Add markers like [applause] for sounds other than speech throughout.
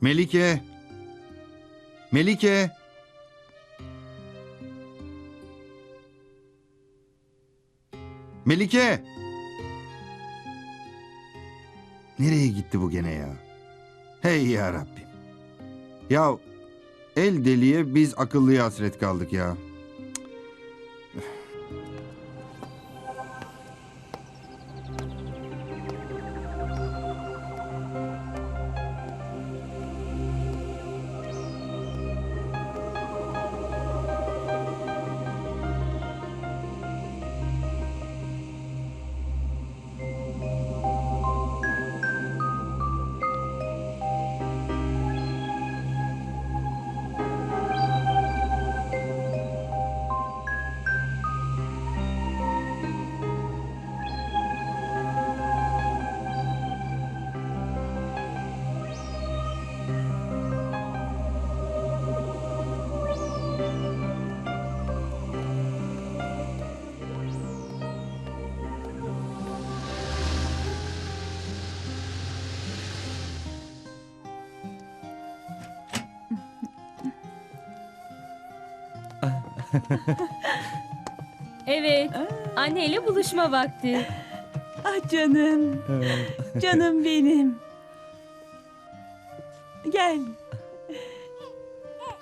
Melike. Melike. Melike. Nereye gitti bu gene ya? Hey ya Rabbim. Ya el deliye biz akıllıya hasret kaldık ya. [laughs] Evet. Anneyle buluşma vakti. Ah canım. canım benim. Gel.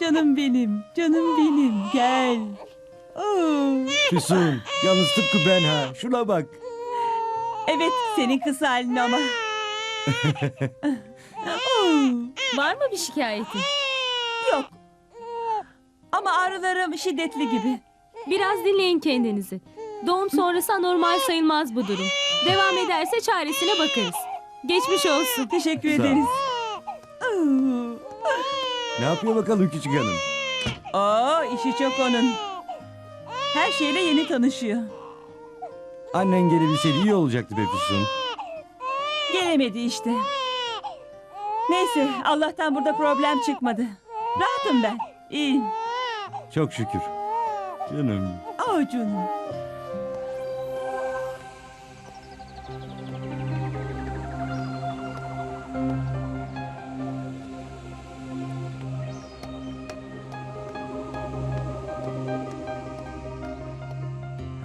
Canım benim. Canım benim. Gel. Oo. Füsun, yalnız tıpkı ben ha. Şuna bak. Evet senin kız halin ama. [laughs] Oo. Var mı bir şikayetin? Ağrılarım şiddetli gibi. Biraz dinleyin kendinizi. Doğum sonrası anormal sayılmaz bu durum. Devam ederse çaresine bakarız. Geçmiş olsun. Teşekkür Sağ ol. ederiz. Ne yapıyor bakalım küçük hanım? Oo, işi çok onun. Her şeyle yeni tanışıyor. Annen gelebilseydi iyi olacaktı be Füsun. Gelemedi işte. Neyse Allah'tan burada problem çıkmadı. Rahatım ben. İyiyim. Çok şükür. Canım. Canım.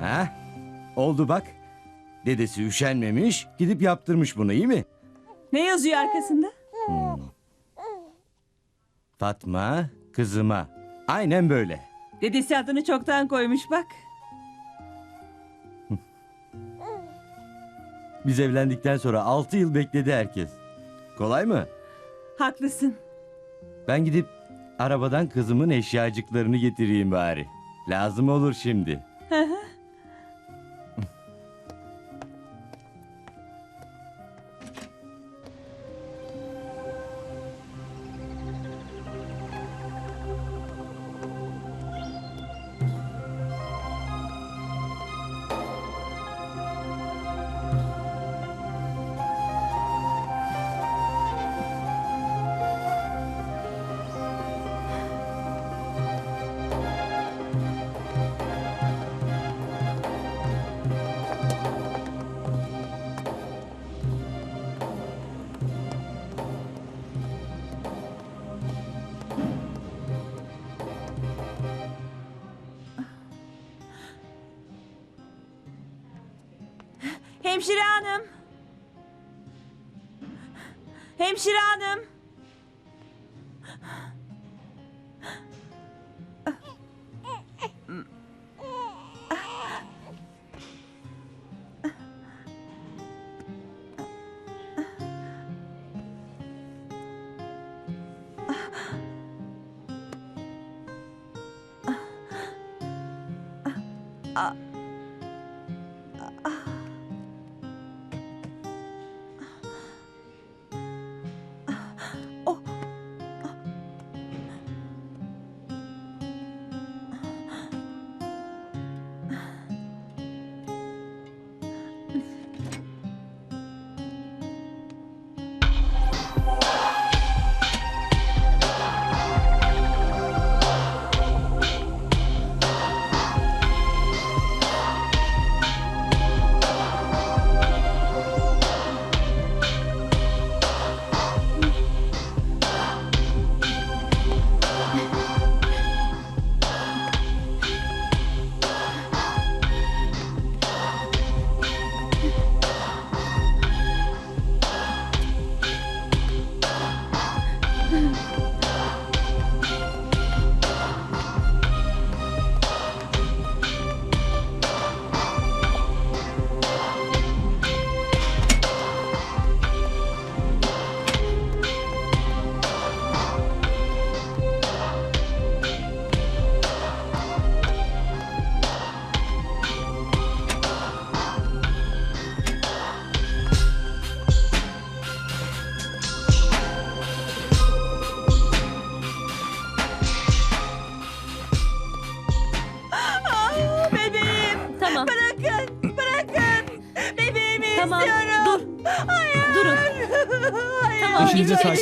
Ha? Oldu bak. Dedesi üşenmemiş, gidip yaptırmış bunu iyi mi? Ne yazıyor arkasında? Fatma, kızıma. Aynen böyle. Dedesi adını çoktan koymuş bak. [laughs] Biz evlendikten sonra 6 yıl bekledi herkes. Kolay mı? Haklısın. Ben gidip arabadan kızımın eşyacıklarını getireyim bari. Lazım olur şimdi. Hemşire hanım. Hemşire hanım.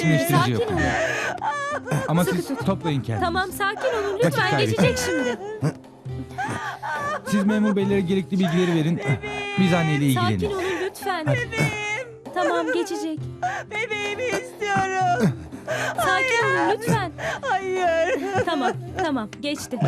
Sakinleştirici Sakin yapın. olun. Ama siz toplayın kendinizi. Tamam sakin olun lütfen kaybetmeyin. geçecek şimdi. Siz memur beylere gerekli bilgileri verin. Biz anneyle Sakin ilgilenin. olun lütfen. Tamam geçecek. Bebeğimi istiyorum. Sakin olun lütfen. Hayır. Tamam tamam geçti. [laughs]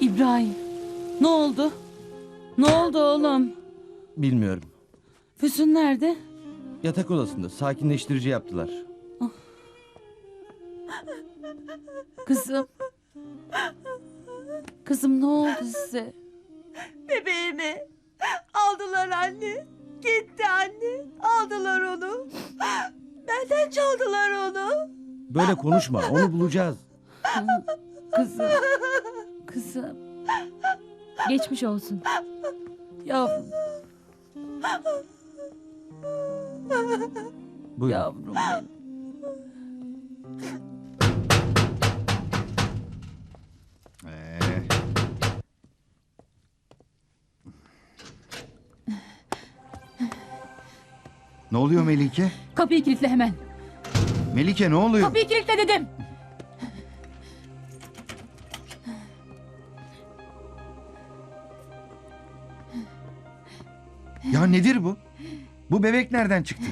İbrahim. Ne oldu? Ne oldu oğlum? Bilmiyorum. Füsun nerede? Yatak odasında sakinleştirici yaptılar. Kızım. Kızım ne oldu size? Bebeğimi aldılar anne. Gitti anne. Aldılar onu. Benden çaldılar onu. Böyle konuşma onu bulacağız. Kızım. Kızım. Geçmiş olsun. Yavrum. Buyurun. Yavrum benim. Ne oluyor Melike? Kapıyı kilitle hemen. Melike ne oluyor? Kapıyı kilitle dedim. Ya nedir bu? Bu bebek nereden çıktı?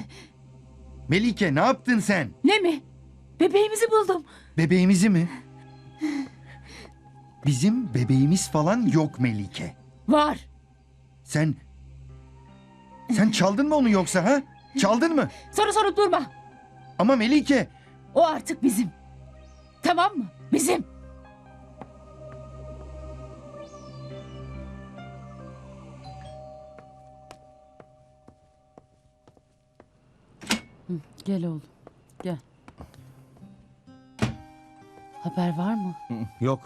Melike ne yaptın sen? Ne mi? Bebeğimizi buldum. Bebeğimizi mi? Bizim bebeğimiz falan yok Melike. Var. Sen... Sen çaldın mı onu yoksa ha? Çaldın mı? Soru sorup durma. Ama Melike... O artık bizim. Tamam mı? Bizim. Hı, Gel oğlum. Gel. Haber var mı? Yok.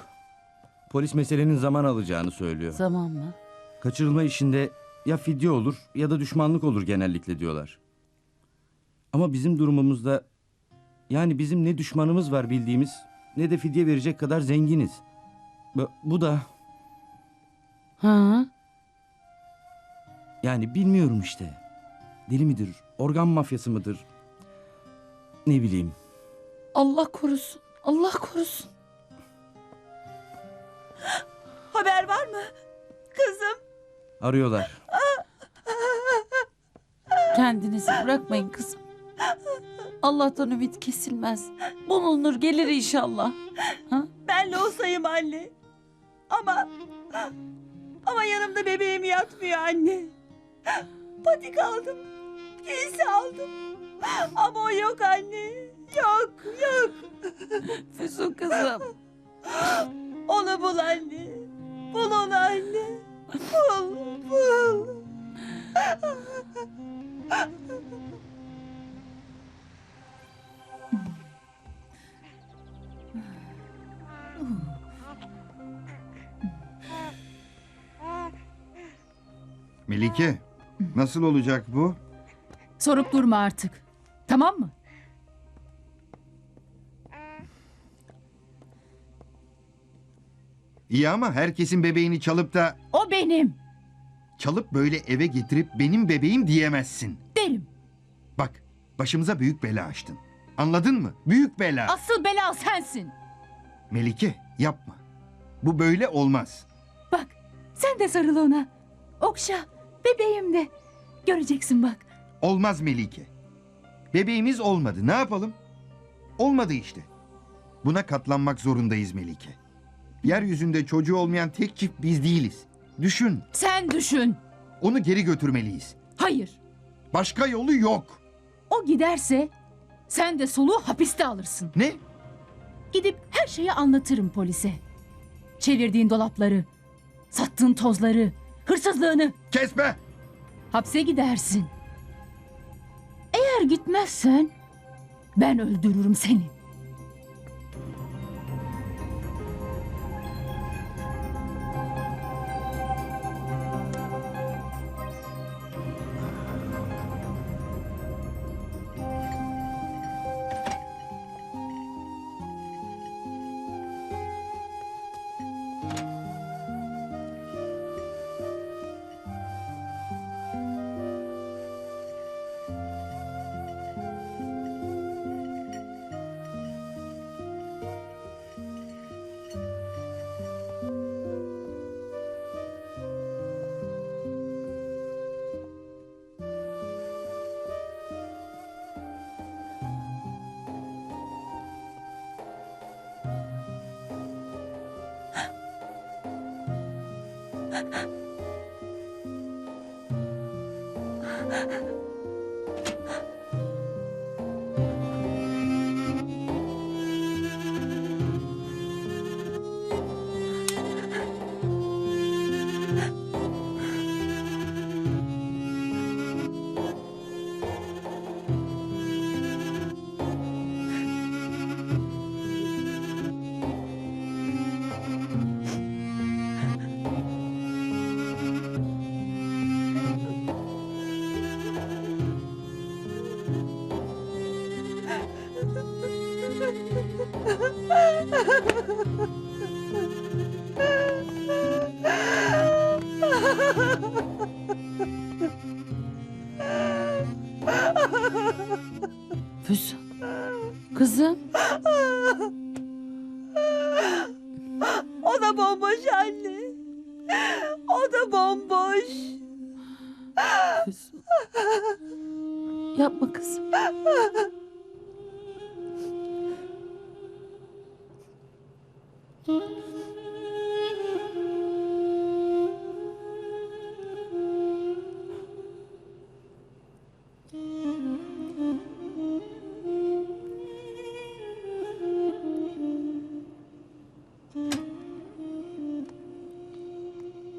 Polis meselenin zaman alacağını söylüyor. Zaman mı? Kaçırılma işinde ya fidye olur ya da düşmanlık olur genellikle diyorlar. Ama bizim durumumuzda yani bizim ne düşmanımız var bildiğimiz ne de fidye verecek kadar zenginiz. Bu- Bu da Ha? yani bilmiyorum işte. Deli midir? Organ mafyası mıdır? Ne bileyim. Allah korusun. Allah korusun. Haber var mı? Kızım. Arıyorlar. Kendinizi bırakmayın kızım. Allah'tan ümit kesilmez. Bulunur gelir inşallah. Ben Losa'yım anne. Ama ama yanımda bebeğim yatmıyor anne. Patik aldım. Giysi aldım. Ama o yok anne. Yok yok. Füsun kızım. Onu bul anne. Bul onu anne. Bul bul. Melike nasıl olacak bu? Sorup durma artık. Tamam mı? İyi ama herkesin bebeğini çalıp da... O benim. Çalıp böyle eve getirip benim bebeğim diyemezsin. Derim. Bak başımıza büyük bela açtın. Anladın mı? Büyük bela. Asıl bela sensin. Melike yapma. Bu böyle olmaz. Bak sen de sarıl ona. Okşa. Bebeğim de. Göreceksin bak. Olmaz Melike. Bebeğimiz olmadı. Ne yapalım? Olmadı işte. Buna katlanmak zorundayız Melike. Yeryüzünde çocuğu olmayan tek çift biz değiliz. Düşün. Sen düşün. Onu geri götürmeliyiz. Hayır. Başka yolu yok. O giderse sen de soluğu hapiste alırsın. Ne? Gidip her şeyi anlatırım polise. Çevirdiğin dolapları, sattığın tozları, hırsızlığını. Kes be! Hapse gidersin. Eğer gitmezsen ben öldürürüm seni. Ha ha ha!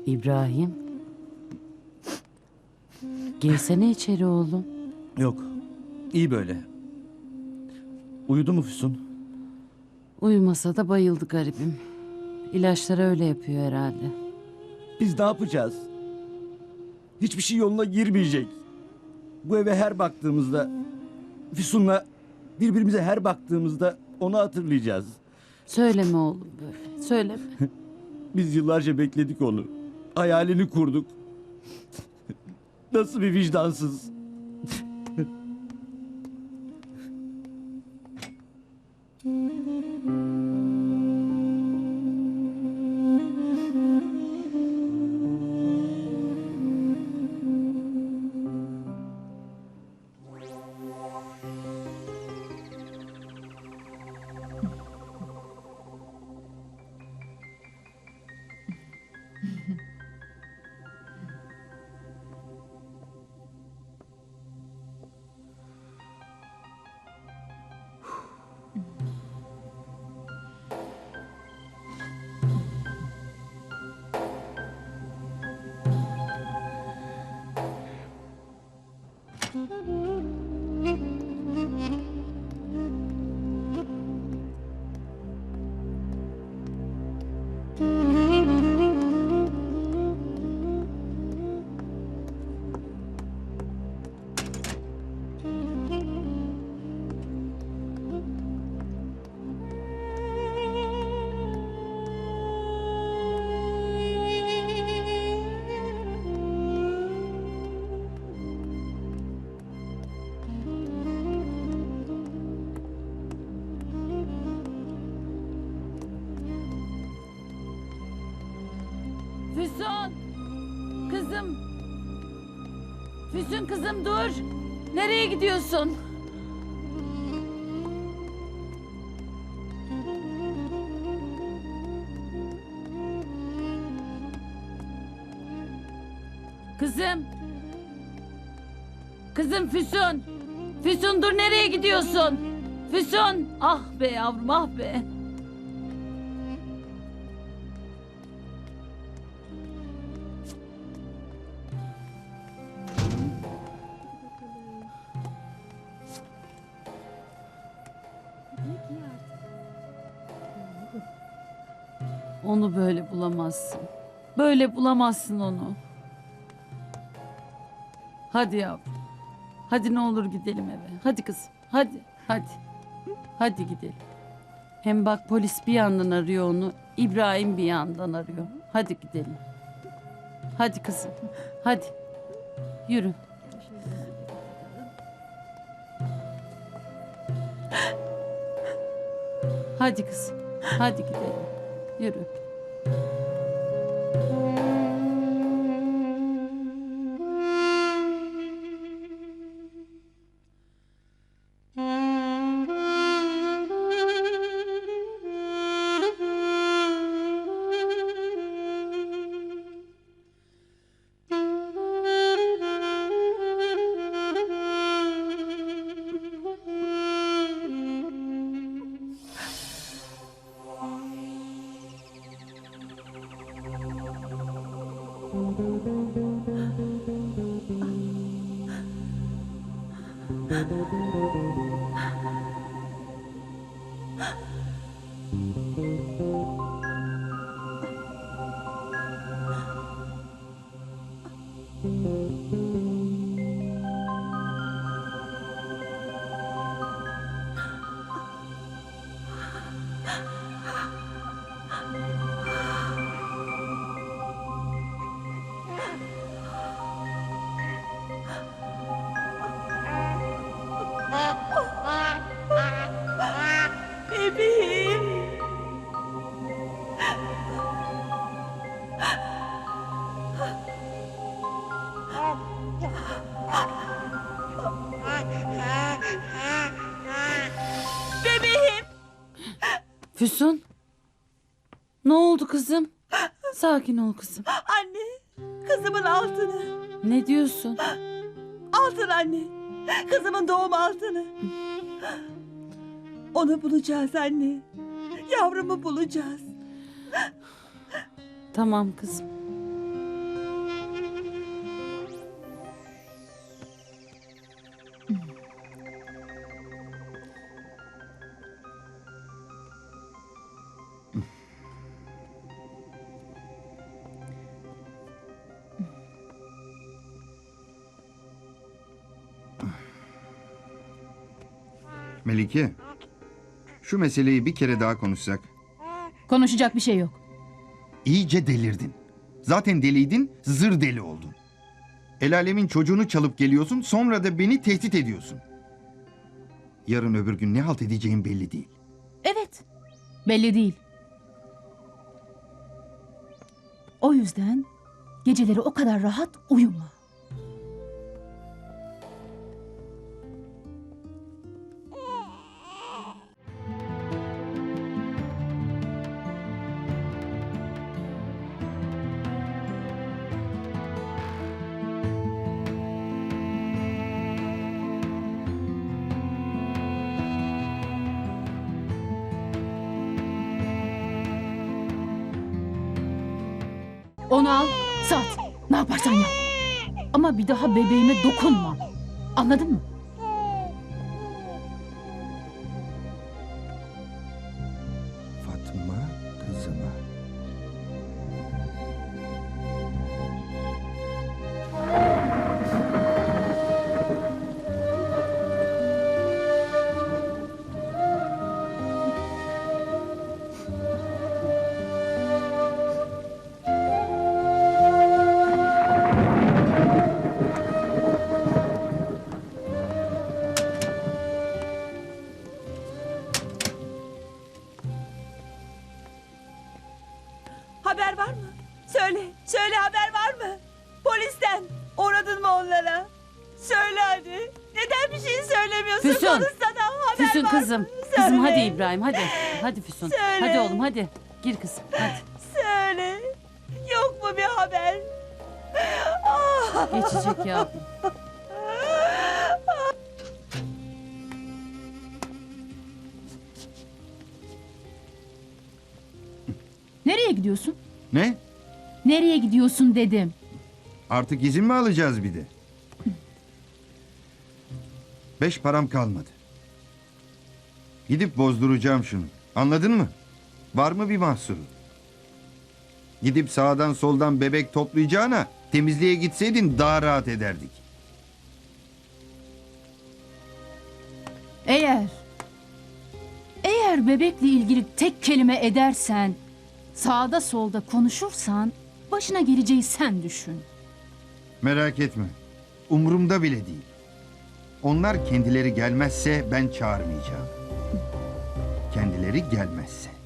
İbrahim. Girsene içeri oğlum. Yok. iyi böyle. Uyudu mu Füsun? Uyumasa da bayıldı garibim. İlaçları öyle yapıyor herhalde. Biz ne yapacağız? Hiçbir şey yoluna girmeyecek. Bu eve her baktığımızda Füsun'la birbirimize her baktığımızda onu hatırlayacağız. Söyleme oğlum böyle. Söyleme. [laughs] Biz yıllarca bekledik onu. Hayalini kurduk. Nasıl bir vicdansız. Kızım dur! Nereye gidiyorsun? Kızım! Kızım Füsun! Füsun dur nereye gidiyorsun? Füsun! Ah be yavrum ah be! Onu böyle bulamazsın. Böyle bulamazsın onu. Hadi yavrum. Hadi ne olur gidelim eve. Hadi kızım. Hadi. Hadi. Hadi gidelim. Hem bak polis bir yandan arıyor onu. İbrahim bir yandan arıyor. Hadi gidelim. Hadi kızım. Hadi. Yürü. Hadi kızım. Hadi gidelim. Yürü. Füsun. Ne oldu kızım? Sakin ol kızım. Anne. Kızımın altını. Ne diyorsun? Altın anne. Kızımın doğum altını. Onu bulacağız anne. Yavrumu bulacağız. Tamam kızım. Melike, şu meseleyi bir kere daha konuşsak. Konuşacak bir şey yok. İyice delirdin. Zaten deliydin, zır deli oldun. El alemin çocuğunu çalıp geliyorsun, sonra da beni tehdit ediyorsun. Yarın öbür gün ne halt edeceğin belli değil. Evet. Belli değil. O yüzden geceleri o kadar rahat uyuma. Onu al, sat. Ne yaparsan yap. Ama bir daha bebeğime dokunma. Anladın mı? Hadi. Neden bir şey söylemiyorsun? Füsun. Konuşsana. Haber Füsun var mı? kızım. Söyle. Kızım hadi İbrahim hadi. Hadi Füsun. Söyle. Hadi oğlum hadi. Gir kızım hadi. Söyle. Yok mu bir haber? Geçecek yavrum. Nereye gidiyorsun? Ne? Nereye gidiyorsun dedim. Artık izin mi alacağız bir de? Beş param kalmadı. Gidip bozduracağım şunu. Anladın mı? Var mı bir mahsuru? Gidip sağdan soldan bebek toplayacağına temizliğe gitseydin daha rahat ederdik. Eğer eğer bebekle ilgili tek kelime edersen, sağda solda konuşursan başına geleceği sen düşün. Merak etme. Umurumda bile değil. Onlar kendileri gelmezse ben çağırmayacağım. Kendileri gelmezse.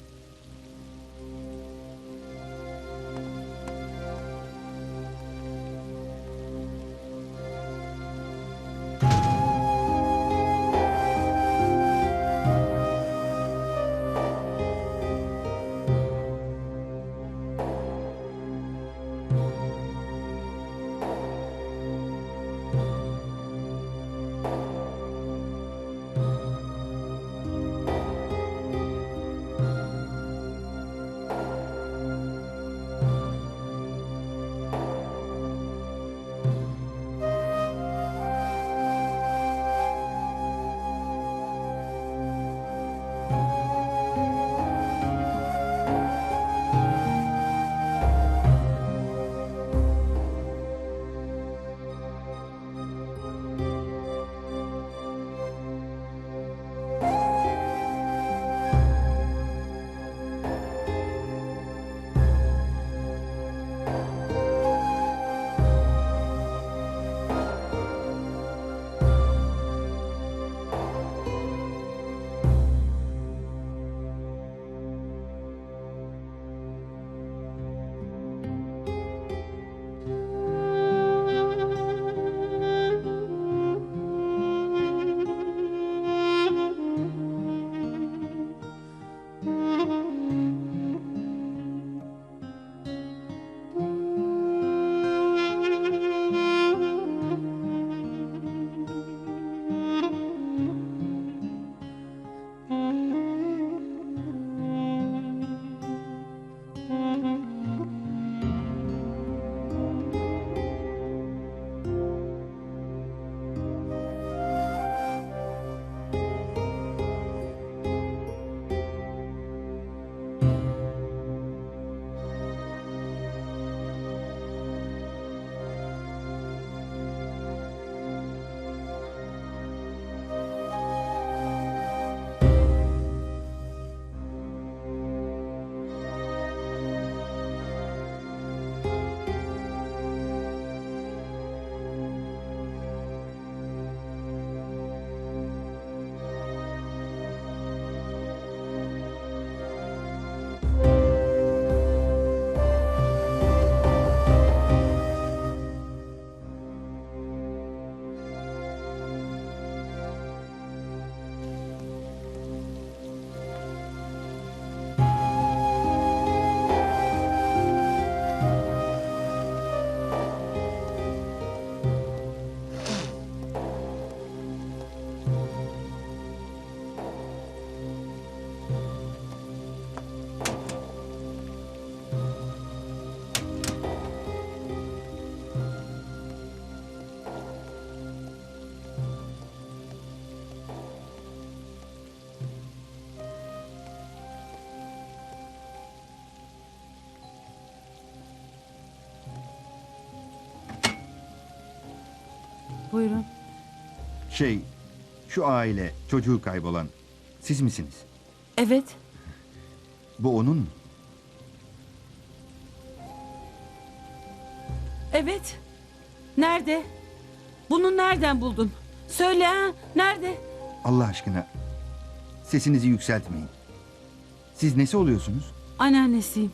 Buyurun. Şey, şu aile, çocuğu kaybolan siz misiniz? Evet. Bu onun mu? Evet. Nerede? Bunu nereden buldun? Söyle ha. Nerede? Allah aşkına sesinizi yükseltmeyin. Siz nesi oluyorsunuz? Anneannesiyim.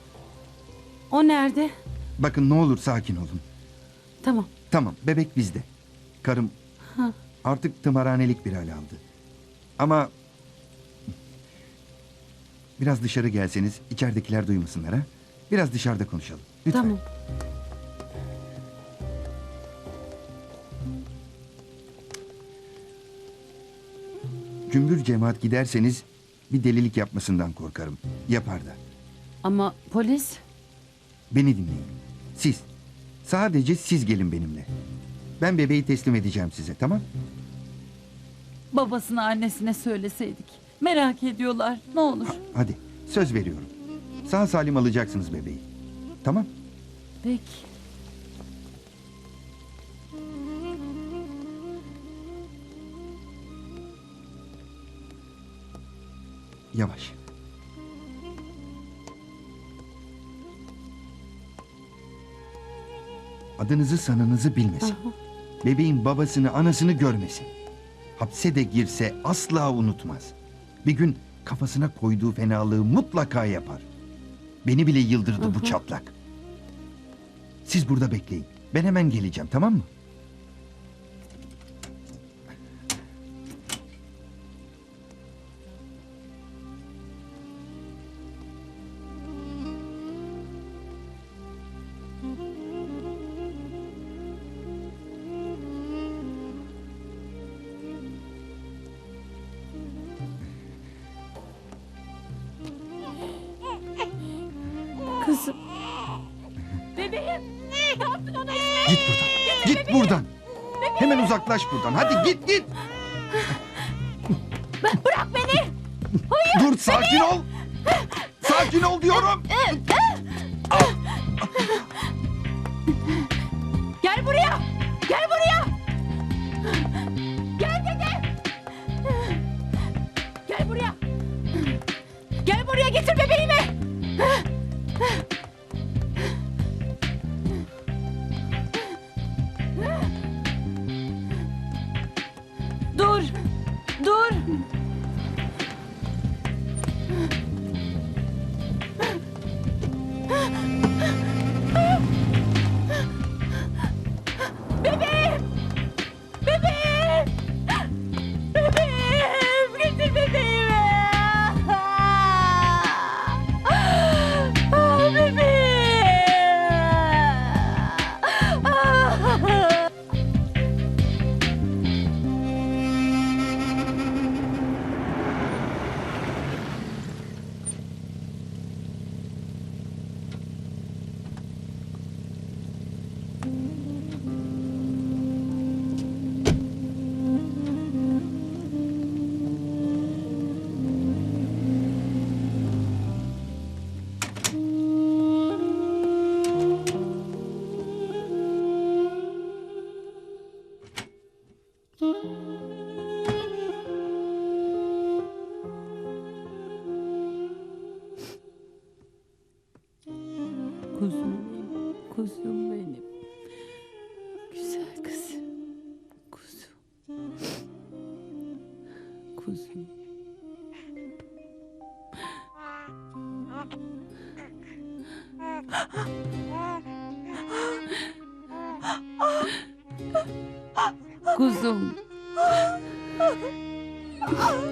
O nerede? Bakın ne olur sakin olun. Tamam. Tamam bebek bizde. Karım Ha. artık tımarhanelik bir hal aldı. Ama biraz dışarı gelseniz içeridekiler duymasınlar ha. Biraz dışarıda konuşalım. Lütfen. Tamam. Cümbür cemaat giderseniz bir delilik yapmasından korkarım. Yapar da. Ama polis Beni dinleyin. Siz. Sadece siz gelin benimle. Ben bebeği teslim edeceğim size tamam? babasına annesine söyleseydik. Merak ediyorlar. Ne olur. Ha, hadi söz veriyorum. Sağ salim alacaksınız bebeği. Tamam? Peki. Yavaş. Adınızı sanınızı bilmesin. Bebeğin babasını anasını görmesin. Hapse de girse asla unutmaz. Bir gün kafasına koyduğu fenalığı mutlaka yapar. Beni bile yıldırdı bu çatlak. Siz burada bekleyin. Ben hemen geleceğim tamam mı? Uzaklaş buradan. Hadi git git. Bırak beni. Dur sakin ol. Sakin ol diyorum. Gel buraya. Gel buraya. Gel dedim. Gel buraya. Gel buraya getir bebeğimi. Kuzum benim. Güzel kızım. Kuzum. Kuzum. Kuzum. Biliyordum.